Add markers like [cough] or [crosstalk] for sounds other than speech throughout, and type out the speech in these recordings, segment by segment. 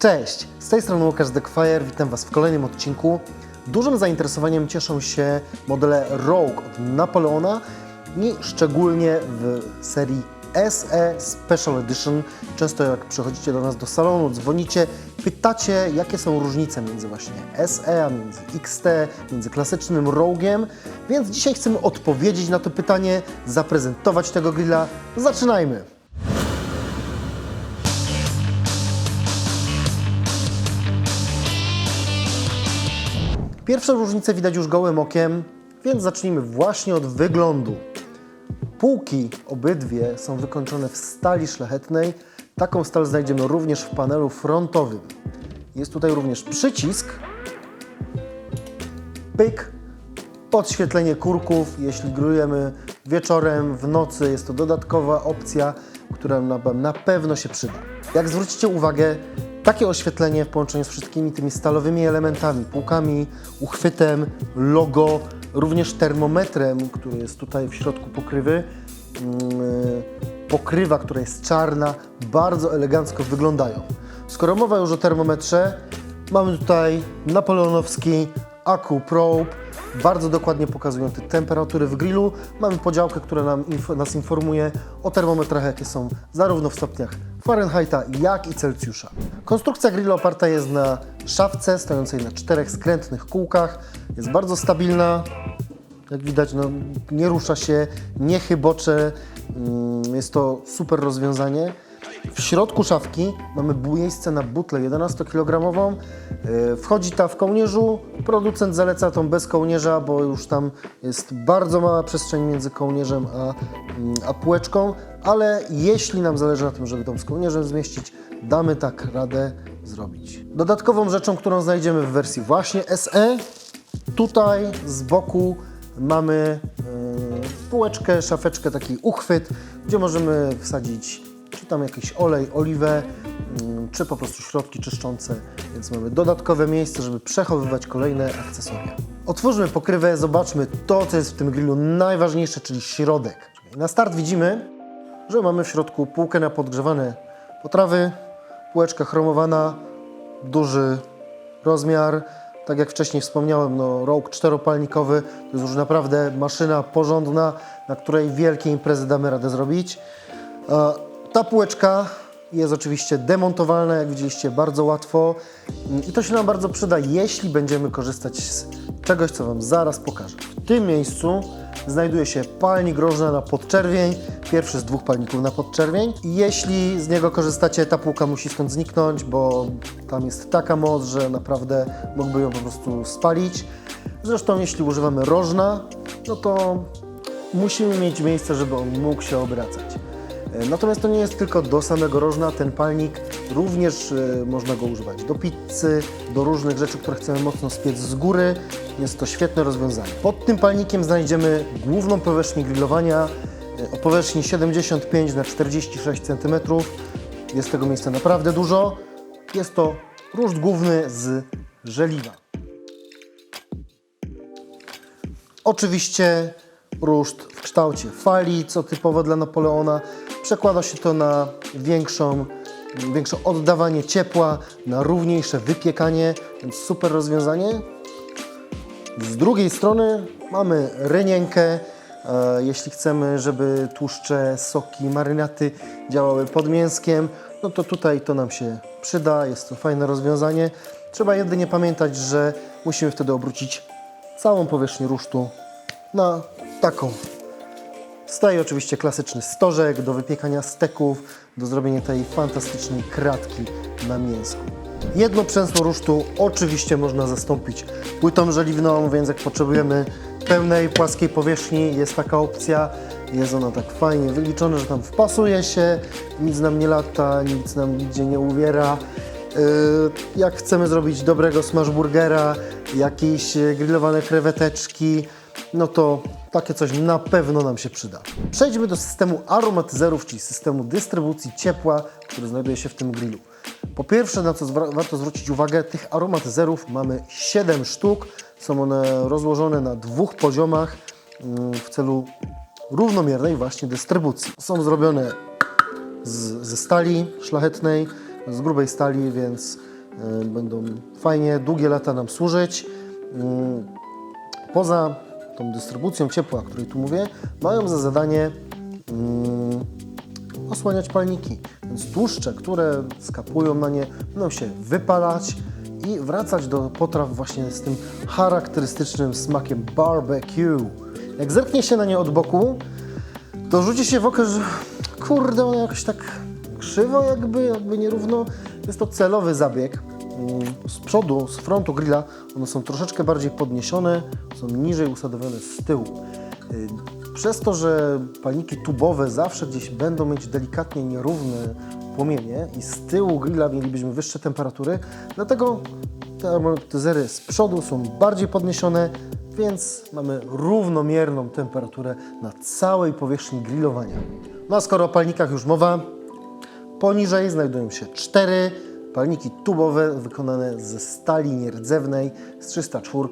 Cześć, z tej strony Łukasz Dekwire, witam Was w kolejnym odcinku. Dużym zainteresowaniem cieszą się modele Rogue od Napoleona i szczególnie w serii SE Special Edition. Często jak przychodzicie do nas do salonu, dzwonicie, pytacie jakie są różnice między właśnie SE, a między XT, między klasycznym Rogue'iem, więc dzisiaj chcemy odpowiedzieć na to pytanie, zaprezentować tego grilla. Zaczynajmy! Pierwsze różnice widać już gołym okiem, więc zacznijmy właśnie od wyglądu. Półki obydwie są wykończone w stali szlachetnej. Taką stal znajdziemy również w panelu frontowym. Jest tutaj również przycisk. Pyk. Podświetlenie kurków. Jeśli grujemy wieczorem, w nocy, jest to dodatkowa opcja, która nam na pewno się przyda. Jak zwrócicie uwagę, takie oświetlenie w połączeniu z wszystkimi tymi stalowymi elementami, półkami, uchwytem, logo, również termometrem, który jest tutaj w środku pokrywy, mm, pokrywa, która jest czarna, bardzo elegancko wyglądają. Skoro mowa już o termometrze, mamy tutaj napoleonowski Aku Probe, bardzo dokładnie pokazują te temperatury w grillu. Mamy podziałkę, która nam nas informuje o termometrach, jakie są zarówno w stopniach Fahrenheita, jak i Celsjusza. Konstrukcja grillu oparta jest na szafce stojącej na czterech skrętnych kółkach. Jest bardzo stabilna, jak widać, no, nie rusza się, nie chybocze. Mm, Jest to super rozwiązanie. W środku szafki mamy miejsce na butlę 11-kilogramową. Yy, Wchodzi ta w kołnierzu. Producent zaleca tą bez kołnierza, bo już tam jest bardzo mała przestrzeń między kołnierzem a, mm, a półeczką. Ale jeśli nam zależy na tym, żeby tą z kołnierzem zmieścić, damy tak radę zrobić. Dodatkową rzeczą, którą znajdziemy w wersji właśnie SE, Tutaj z boku mamy e, półeczkę, szafeczkę, taki uchwyt, gdzie możemy wsadzić tam jakiś olej, oliwę, mm, czy po prostu środki czyszczące, więc mamy dodatkowe miejsce, żeby przechowywać kolejne akcesoria. Otwórzmy pokrywę, zobaczmy to, co jest w tym grillu najważniejsze, czyli środek. Na start widzimy, że mamy w środku półkę na podgrzewane potrawy, półeczka chromowana, duży rozmiar. Tak jak wcześniej wspomniałem, no, Rogue czteropalnikowy to jest już naprawdę maszyna porządna, na której wielkie imprezy damy radę zrobić. Ta półeczka jest oczywiście demontowalna, jak widzieliście, bardzo łatwo Mm, i to się nam bardzo przyda, jeśli będziemy korzystać z czegoś, co Wam zaraz pokażę. W tym miejscu znajduje się palnik rożna na podczerwień, pierwszy z dwóch palników na podczerwień. Jeśli z niego korzystacie, ta półka musi stąd zniknąć, bo tam jest taka moc, że naprawdę mógłby ją po prostu spalić. Zresztą jeśli używamy rożna, no to musimy mieć miejsce, żeby on mógł się obracać. E, Natomiast to nie jest tylko do samego rożna, ten palnik również e, można go używać do pizzy, do różnych rzeczy, które chcemy mocno spiec z góry. Jest to świetne rozwiązanie. Pod tym palnikiem znajdziemy główną powierzchnię grillowania e, o powierzchni 75 na 46 cm. Jest tego miejsca naprawdę dużo. Jest to ruszt główny z żeliwa. Oczywiście ruszt w kształcie fali, co typowo dla Napoleona. Przekłada się to na większą, większe oddawanie ciepła, na równiejsze wypiekanie, więc super rozwiązanie. Z drugiej strony mamy rynienkę. E, Jeśli chcemy, żeby tłuszcze, soki, marynaty działały pod mięskiem, no to tutaj to nam się przyda, jest to fajne rozwiązanie. Trzeba jedynie pamiętać, że musimy wtedy obrócić całą powierzchnię rusztu na taką. Staje oczywiście klasyczny stożek do wypiekania steków, do zrobienia tej fantastycznej kratki na mięsku. Jedno przęsło rusztu oczywiście można zastąpić płytą żeliwną, więc jak potrzebujemy pełnej, płaskiej powierzchni, jest taka opcja. Jest ona tak fajnie wyliczona, że tam wpasuje się, nic nam nie lata, nic nam nigdzie nie uwiera. Yy, Jak chcemy zrobić dobrego smashburgera, jakieś grillowane kreweteczki, no to takie coś na pewno nam się przyda. Przejdźmy do systemu aromatyzerów, czyli systemu dystrybucji ciepła, który znajduje się w tym grillu. Po pierwsze, na co warto zwrócić uwagę, tych aromatyzerów mamy 7 sztuk. Są one rozłożone na dwóch poziomach mm, w celu równomiernej właśnie dystrybucji. Są zrobione z, ze stali szlachetnej, z grubej stali, więc e, będą fajnie, długie lata nam służyć. Mm, Poza tą dystrybucją ciepła, o której tu mówię, mają za zadanie mm, osłaniać palniki. Więc tłuszcze, które skapują na nie, będą się wypalać i wracać do potraw właśnie z tym charakterystycznym smakiem barbecue. Jak zerknie się na nie od boku, to rzuci się w oko, że kurde, one jakoś tak krzywo jakby, jakby nierówno. Jest to celowy zabieg. Mm, Z przodu, z frontu grilla, one są troszeczkę bardziej podniesione, są niżej usadowione z tyłu. Y, Przez to, że palniki tubowe zawsze gdzieś będą mieć delikatnie nierówne płomienie i z tyłu grilla mielibyśmy wyższe temperatury, dlatego te amortyzery z przodu są bardziej podniesione, więc mamy równomierną temperaturę na całej powierzchni grillowania. No a skoro o palnikach już mowa, Poniżej znajdują się cztery palniki tubowe wykonane ze stali nierdzewnej z 304.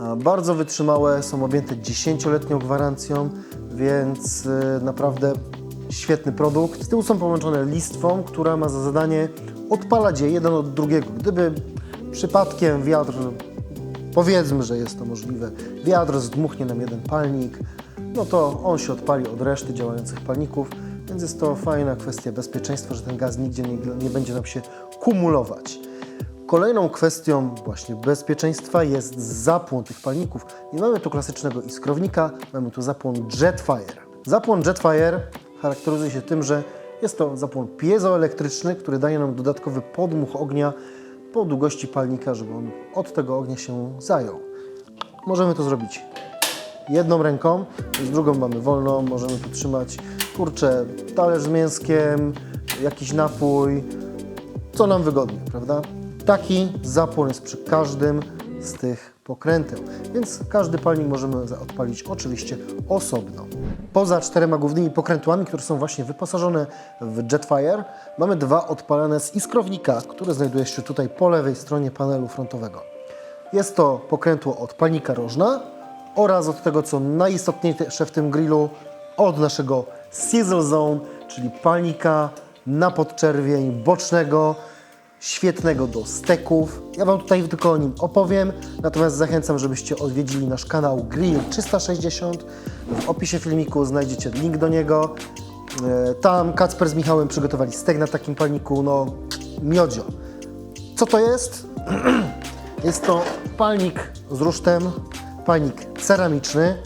A, Bardzo wytrzymałe, są objęte 10-letnią gwarancją, więc y, naprawdę świetny produkt. Z tyłu są połączone listwą, która ma za zadanie odpalać je jeden od drugiego. Gdyby przypadkiem wiatr, powiedzmy, że jest to możliwe, wiatr zdmuchnie nam jeden palnik, no to on się odpali od reszty działających palników, więc jest to fajna kwestia bezpieczeństwa, że ten gaz nigdzie nie, nie będzie nam się kumulować. Kolejną kwestią właśnie bezpieczeństwa jest zapłon tych palników. Nie mamy tu klasycznego iskrownika, mamy tu zapłon Jetfire. Zapłon Jetfire charakteryzuje się tym, że jest to zapłon piezoelektryczny, który daje nam dodatkowy podmuch ognia po długości palnika, żeby on od tego ognia się zajął. Możemy to zrobić jedną ręką, z drugą mamy wolną, możemy tu trzymać, kurczę, talerz z mięskiem, jakiś napój, co nam wygodnie, prawda? Taki zapłon jest przy każdym z tych pokręteł, więc każdy palnik możemy odpalić oczywiście osobno. Poza czterema głównymi pokrętłami, które są właśnie wyposażone w Jetfire, mamy dwa odpalane z iskrownika, które znajduje się tutaj po lewej stronie panelu frontowego. Jest to pokrętło od palnika rożna oraz od tego, co najistotniejsze w tym grillu, od naszego Sizzle Zone, czyli palnika na podczerwień bocznego, świetnego do steków. Ja Wam tutaj tylko o nim opowiem, natomiast zachęcam, żebyście odwiedzili nasz kanał Grill 360. W opisie filmiku znajdziecie link do niego. E, Tam Kacper z Michałem przygotowali stek na takim palniku, no miodzio. Co to jest? [clears throat] Jest to palnik z rusztem, palnik ceramiczny,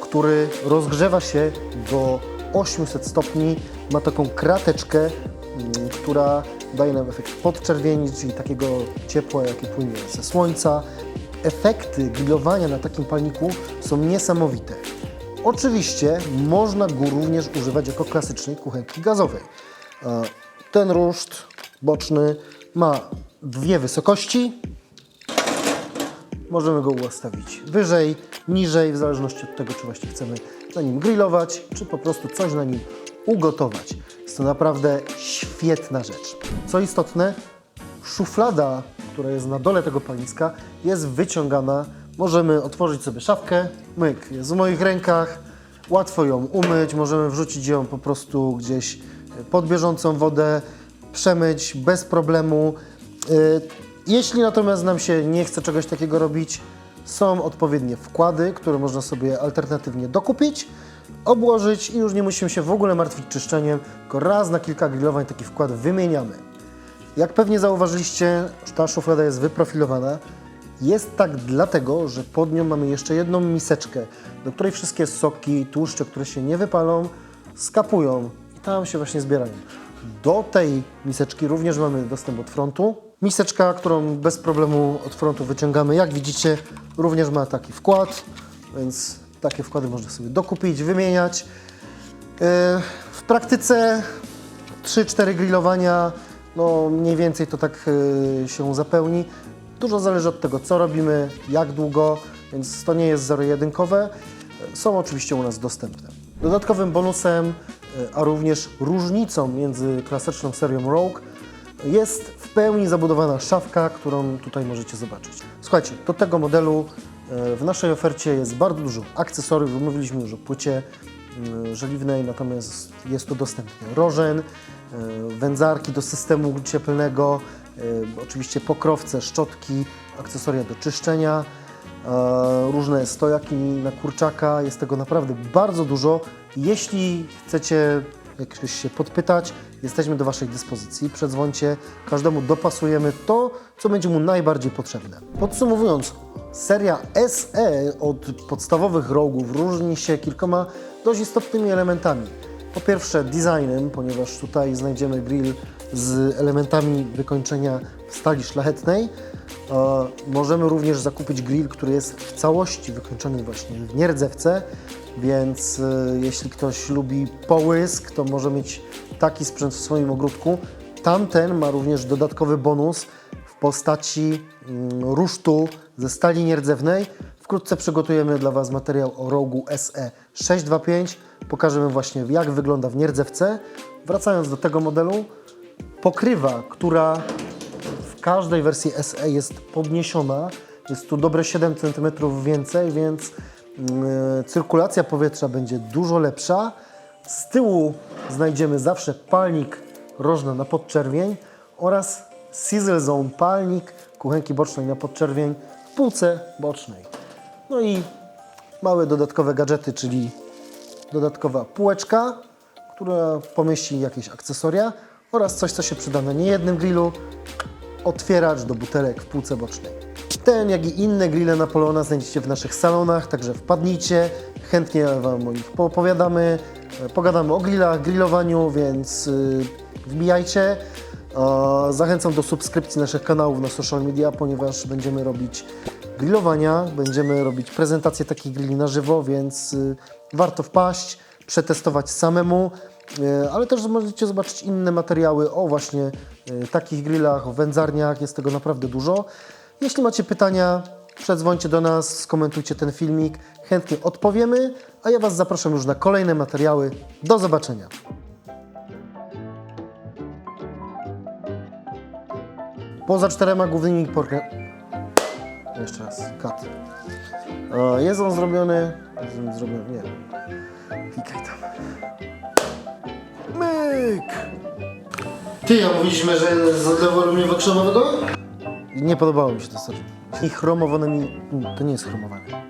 który rozgrzewa się do 800 stopni. Ma taką krateczkę, mm, która daje nam efekt podczerwieni, czyli takiego ciepła, jakie płynie ze słońca. Efekty grillowania na takim palniku są niesamowite. Oczywiście można go również używać jako klasycznej kuchenki gazowej. E, Ten ruszt boczny ma dwie wysokości, Możemy go ustawić wyżej, niżej, w zależności od tego, czy właśnie chcemy na nim grillować, czy po prostu coś na nim ugotować. Jest to naprawdę świetna rzecz. Co istotne, szuflada, która jest na dole tego palniska, jest wyciągana. Możemy otworzyć sobie szafkę, myk, jest w moich rękach, łatwo ją umyć, możemy wrzucić ją po prostu gdzieś pod bieżącą wodę, przemyć bez problemu. Y, Jeśli natomiast nam się nie chce czegoś takiego robić, są odpowiednie wkłady, które można sobie alternatywnie dokupić, obłożyć i już nie musimy się w ogóle martwić czyszczeniem, tylko raz na kilka grillowań taki wkład wymieniamy. Jak pewnie zauważyliście, ta szuflada jest wyprofilowana. Jest tak dlatego, że pod nią mamy jeszcze jedną miseczkę, do której wszystkie soki, tłuszcze, które się nie wypalą, skapują i tam się właśnie zbierają. Do tej miseczki również mamy dostęp od frontu. Miseczka, którą bez problemu od frontu wyciągamy, jak widzicie, również ma taki wkład, więc takie wkłady można sobie dokupić, wymieniać. Yy, W praktyce 3-4 grillowania, no mniej więcej to tak y, się zapełni. Dużo zależy od tego, co robimy, jak długo, więc to nie jest zero-jedynkowe. Y, Są oczywiście u nas dostępne. Dodatkowym bonusem, a również różnicą między klasyczną serią Rogue jest w pełni zabudowana szafka, którą tutaj możecie zobaczyć. Słuchajcie, do tego modelu y, w naszej ofercie jest bardzo dużo akcesoriów. Mówiliśmy już o płycie y, żeliwnej, natomiast jest tu dostępny rożen, y, wędzarki do systemu cieplnego, oczywiście pokrowce, szczotki, akcesoria do czyszczenia, e, różne stojaki na kurczaka. Jest tego naprawdę bardzo dużo. Jeśli chcecie jakoś się podpytać, jesteśmy do Waszej dyspozycji. Przedzwońcie, każdemu dopasujemy to, co będzie mu najbardziej potrzebne. Podsumowując, seria SE od podstawowych rogów różni się kilkoma dość istotnymi elementami. Po pierwsze designem, ponieważ tutaj znajdziemy grill z elementami wykończenia w stali szlachetnej. E, Możemy również zakupić grill, który jest w całości wykończony właśnie w nierdzewce, więc e, jeśli ktoś lubi połysk, to może mieć taki sprzęt w swoim ogródku. Tamten ma również dodatkowy bonus w postaci mm, rusztu ze stali nierdzewnej. Wkrótce przygotujemy dla Was materiał o rogu SE 625. Pokażemy właśnie jak wygląda w nierdzewce. Wracając do tego modelu, pokrywa, która w każdej wersji SE jest podniesiona. Jest tu dobre 7 cm więcej, więc cyrkulacja powietrza będzie dużo lepsza. Z tyłu znajdziemy zawsze palnik rożny na podczerwień oraz Sizzle Zone palnik kuchenki bocznej na podczerwień w półce bocznej. No i małe dodatkowe gadżety, czyli dodatkowa półeczka, która pomieści jakieś akcesoria oraz coś, co się przyda na niejednym grillu, otwieracz do butelek w półce bocznej. Ten, jak i inne grille Napoleona znajdziecie w naszych salonach, także wpadnijcie, chętnie Wam o nich poopowiadamy, e, pogadamy o grillach, grillowaniu, więc y, wbijajcie. E, Zachęcam do subskrypcji naszych kanałów na social media, ponieważ będziemy robić grillowania, będziemy robić prezentację takich grilli na żywo, więc y, warto wpaść, przetestować samemu, ale też możecie zobaczyć inne materiały o właśnie takich grillach, o wędzarniach, jest tego naprawdę dużo. Jeśli macie pytania, przedzwońcie do nas, skomentujcie ten filmik, chętnie odpowiemy, a ja Was zapraszam już na kolejne materiały. Do zobaczenia! Poza czterema głównymi porkami... Jeszcze raz, kat. E, Jest on zrobiony... Jest on zrobiony... Nie. Klikaj tam. Myk! Ty, a mówiliśmy, że z odlewu aluminium krzemowego? Nie podobało mi się to, sorry. I chromowanymi... Mm, To nie jest chromowane.